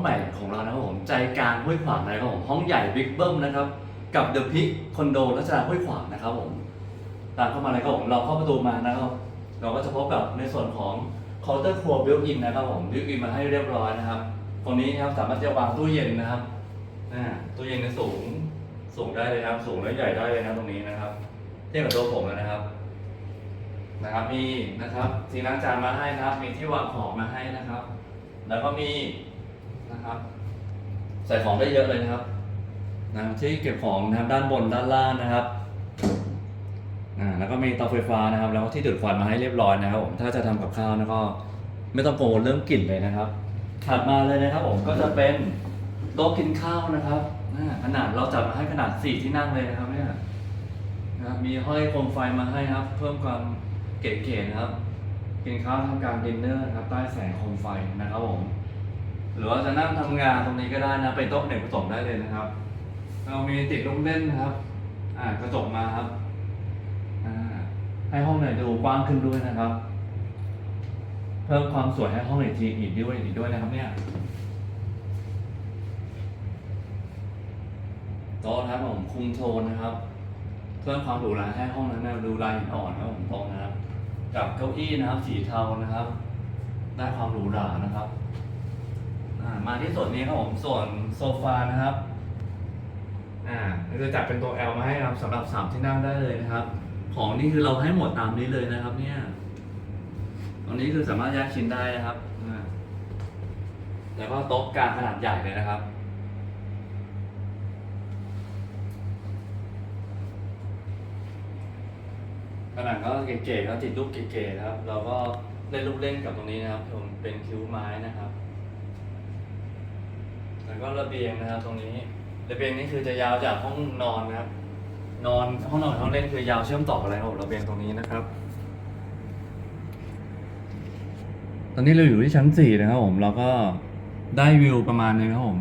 ใหม่ของเรานะครับผมใจกลางห้วยขวางนะครับผมห้องใหญ่บิ๊กเบิ้มนะครับกับเดอะพิกคอนโดรัชดาห้วยขวางนะครับผมตามเข้ามาเลยครับผมเราเข้าประตูมานะครับเราก็จะพบกับในส่วนของเคาน์เตอร์ครัวบิวอินนะครับผมบิวอินมาให้เรียบร้อยนะครับตรงนี้ครับสามารถจะวางตู้เย็นนะครับตู้เย็นในสูงสูงได้เลยนะครับ สูงและใหญ่ได้เลยนะตรงนี้นะครับเทียบกับตัวผมแล้วนะครับ นะครับมีนะครับซีล้างจานมาให้นะครับ มีที่วางของมาให้นะครับ แล้วก็มี นะครับ ใส่ของได้เยอะเลยนะครับนะที่เก็บของนะครับด้านบนด้านล่างนะครับอ่าแล้วก็มีเตาไฟฟ้านะครับ แล้วก็ที่ดูดควันมาให้เรียบร้อยนะครับผมถ้าจะทำกับข้าวแล้วก็ไม่ต้องกังวลเรื่องกลิ่นเลยนะครับ ถัดมาเลยนะครับผมก็จะเป็นโต๊ะกินข้าวนะครับขนาดเราจัดมาให้ขนาดสี่ที่นั่งเลยนะครับเนี่ยนะครับมีห้อยโคมไฟมาให้นะครับ เพิ่มความเก๋ๆนะครับ กินข้าวทำการดินเนอร์นะครับ ใต้แสงโคมไฟนะครับผม รือว่าจะนั่งทำงานตรงนี้ก็ได้นะเป็นโต๊ะเด็กผสมได้เลยนะครับ เรามีติดลูกเล่นนะครับ อ่ากระจกมาครับอ่าให้ห้องหน่อยดูกว้างขึ้นด้วยนะครับ เพิ่มความสวยให้ห้องหน่อีกทีอีกด้วยอีกด้วยนะครับเนี่ยโต๊ะนะครับผมคุมโทนนะครับ เพิ่มความหรูหราให้ห้องนั้นนะดูลายหินอ่อนนะครับผมตรงนะครับ กับเก้าอี้นะครับ สีเทานะครับ ได้ความหรูหรานะครับ มาที่ส่วนนี้ครับผมส่วนโซฟานะครับอ่าจะจัดเป็นตัว L มาให้นะครับสำหรับสามที่นั่งได้เลยนะครับ ของนี่คือเราให้หมดตามนี้เลยนะครับ เนี่ย ตรงนี้คือสามารถแยกชิ้นได้นะครับอ่าแล้วก็โต๊ะกลางขนาดใหญ่เลยนะครับผนังก็เก๋ๆครับติดรูปเก๋ๆนะครับ เราก็เล่นลูกเล่นกับตรงนี้นะครับผมเป็นคิ้วไม้นะครับ แล้วก็ระเบียงนะครับตรงนี้ระเบียงนี่คือจะยาวจากห้องนอนนะครับ นอนห้องนอนห้องเล่นคือยาวเชื่อมต่อกันเลยครับระเบียงตรงนี้นะครับ ตอนนี้เราอยู่ที่ชั้นสี่นะครับผมเราก็ได้วิวประมาณนึงครับผม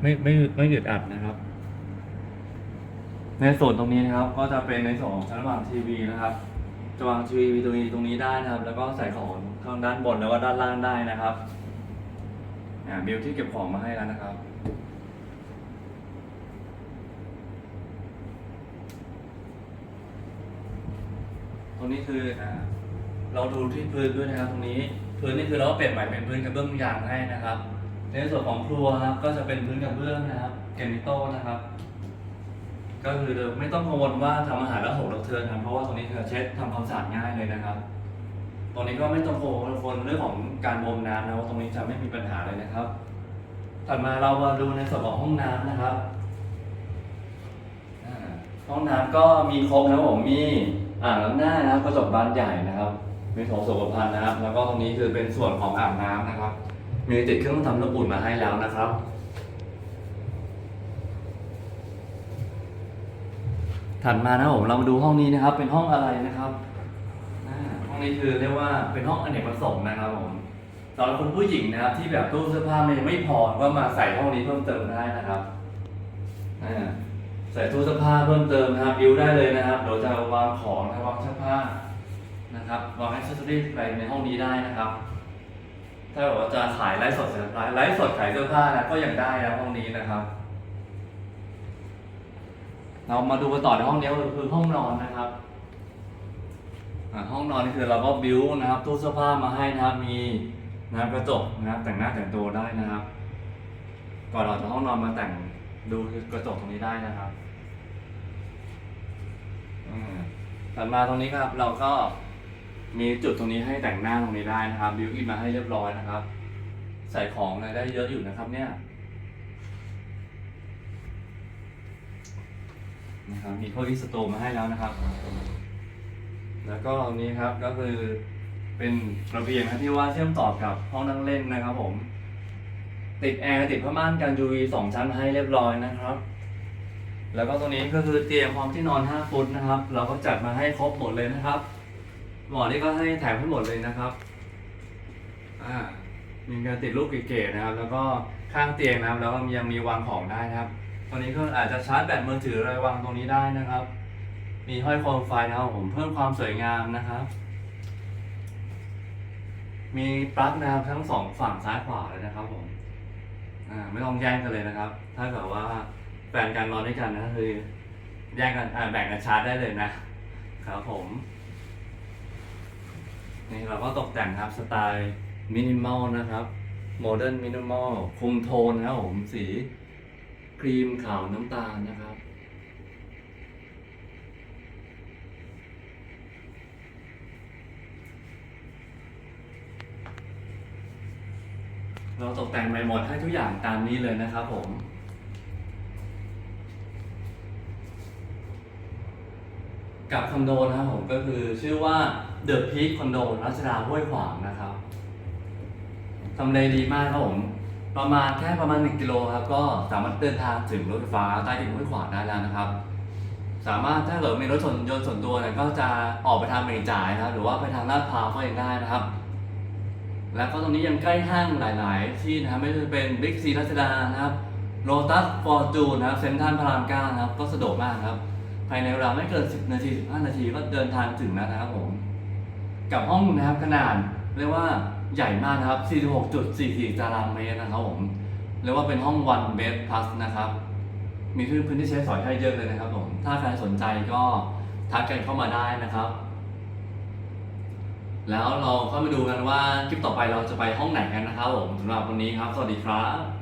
ไม่ไม่ไม่อึดอัดนะครับ ในส่วนตรงนี้นะครับ ก็จะเป็นในส่วนของชั้นวางทีวีนะครับจะวางทีวีตรงนี้ตรงนี้ได้นะครับ แล้วก็ใส่ของข้างด้านบนแล้วก็ด้านล่างได้นะครับ อ่าบิลที่เก็บของมาให้แล้วนะครับ ตรงนี้คืออ่าเราดูที่พื้นด้วยนะครับ ตรงนี้พื้นนี่คือเราก็เปลี่ยนใหม่เป็นพื้นกระเบื้องยางให้นะครับ ในส่วนของครัวครับก็จะเป็นพื้นกระเบื้องนะครับเกนิโต้นะครับ ก็คือไม่ต้องกังวลว่าทำอาหารแล้วหกเลอะเทอะนะเพราะว่าตรงนี้คือเช็ดทำความสะอาดง่ายเลยนะครับ ตรงนี้ก็ไม่ต้องกังวลเรื่องของการบมน้ำนะว่าตรงนี้จะไม่มีปัญหาเลยนะครับ ถัดมาเรามาดูในส่วนของห้องน้ำนะครับห้องน้ำก็มีครบนะครับผมมีอ่างล้างหน้านะครับกระจกบานใหญ่นะครับ มีโถสุขภัณฑ์นะครับ แล้วก็ตรงนี้คือเป็นส่วนของอ่างน้ำนะครับ มีติดเครื่องทำน้ำอุ่นมาให้แล้วนะครับถัดมานะครับผมเรามาดูห้องนี้นะครับ เป็นห้องอะไรนะครับ นี้คือเรียกว่าเป็นห้องอเนกประสงค์นะครับผมสำหรับคนผู้หญิงนะครับ ที่แบบตู้เสื้อผ้าไม่ไม่พอก็มาใส่ห้องนี้เพิ่มเติมได้นะครับอ่าใส่ตู้เสื้อผ้าเพิ่มเติมนะครับบิวได้เลยนะครับเดี๋ยวจะวางของนะครับวางเสื้อผ้านะครับวางแอคเซสซอรี่ไปในห้องนี้ได้นะครับ ถ้าบอกว่าจะขายไลฟ์สดเสื้อผ้าไลฟ์สดขายเสื้อผ้านะก็ยังได้นะห้องนี้นะครับ เรามาดูกันต่อในห้องนี้ก็คือห้องนอนนะครับ ห้องนอนนี่คือเราก็บิวนะครับตู้เสื้อผ้ามาให้นะครับ มีนะครับกระจกนะครับ แต่งหน้าแต่งตัวได้นะครับ ก่อนเราจะห้องนอนมาแต่งดูกระจกตรงนี้ได้นะครับอืมถัดมาตรงนี้ครับ เราก็มีจุดตรงนี้ให้แต่งหน้าตรงนี้ได้นะครับ บิวอินมาให้เรียบร้อยนะครับ ใส่ของอะไรได้เยอะอยู่นะครับ เนี่ยนะครับมีโคอีสโตมาให้แล้วนะครับ แล้วก็ตรงนี้ครับก็คือเป็นระเบียงนะที่ว่าเชื่อมต่อกับห้องนั่งเล่นนะครับผม ติดแอร์ติดผ้าม่านกัน UV สองชั้นให้เรียบร้อยนะครับ แล้วก็ตรงนี้ก็คือเตียงพร้อมที่นอน 5 ฟุตนะครับ เราก็จัดมาให้ครบหมดเลยนะครับหมอนี่ก็ให้แถมให้หมดเลยนะครับอ่ามีการติดรูปเก๋ๆนะครับ แล้วก็ข้างเตียงนะครับ แล้วก็ยังมีวางของได้นะครับตรงนี้ก็อาจจะชาร์จแบตมือถืออะไรวางตรงนี้ได้นะครับ มีห้อยโคมไฟนะครับผมเพิ่มความสวยงามนะครับ มีปลั๊กนะครับทั้งสองฝั่งซ้ายขวาเลยนะครับผมอ่าไม่ต้องแย่งกันเลยนะครับ ถ้าเกิดว่าแฟนกันนอนด้วยกันนะคือแย่งกันอ่าแบ่งกันชาร์จได้เลยนะครับผมนี่เราก็ตกแต่งครับสไตล์มินิมอลนะครับโมเดิร์นมินิมอลคุมโทนนะครับผมสีครีมขาวน้ำตาลนะครับ เราตกแต่งใหม่หมดให้ทุกอย่างตามนี้เลยนะครับผม กับคอนโดนะครับผมก็คือชื่อว่า The Peak Condo รัชดาห้วยขวางนะครับทำเลดีมากครับผม ประมาณแค่ประมาณ 1 กิโลครับ ก็สามารถเดินทางถึงรถไฟฟ้าใต้ดินห้วยขวางได้แล้วนะครับ สามารถถ้าเกิดมีรถยนต์ส่วนตัวเนี่ยก็จะออกไปทางเมริจ่ายนะครับ หรือว่าไปทางลาดพร้าวก็ยังได้นะครับ แล้วก็ตรงนี้ยังใกล้ห้างหลาย ๆ ที่นะครับไม่ว่าจะเป็นบิ๊กซีรัชดานะครับโ o ตัสฟอร์จูนนะครับเซ็นทรัลพระรามเก้านะครับ ก็สะดวกมากครับ ภายในเวลาไม่เกิน 10 นาที 15 นาทีก็เดินทางถึงแล้วนะครับผม กับห้องนะครับขนาดเรียกว่าใหญ่มากนะครับ 46.44 ตารางเมตรนะครับผมเรียกว่าเป็นห้อง one bed plus นะครับ มีพื้นที่ใช้สอยให้เยอะเลยนะครับผม ถ้าใครสนใจก็ทักกันเข้ามาได้นะครับ แล้วเราก็มาดูกันว่าคลิปต่อไปเราจะไปห้องไหนกันนะครับผมสำหรับวันนี้ครับ สวัสดีครับ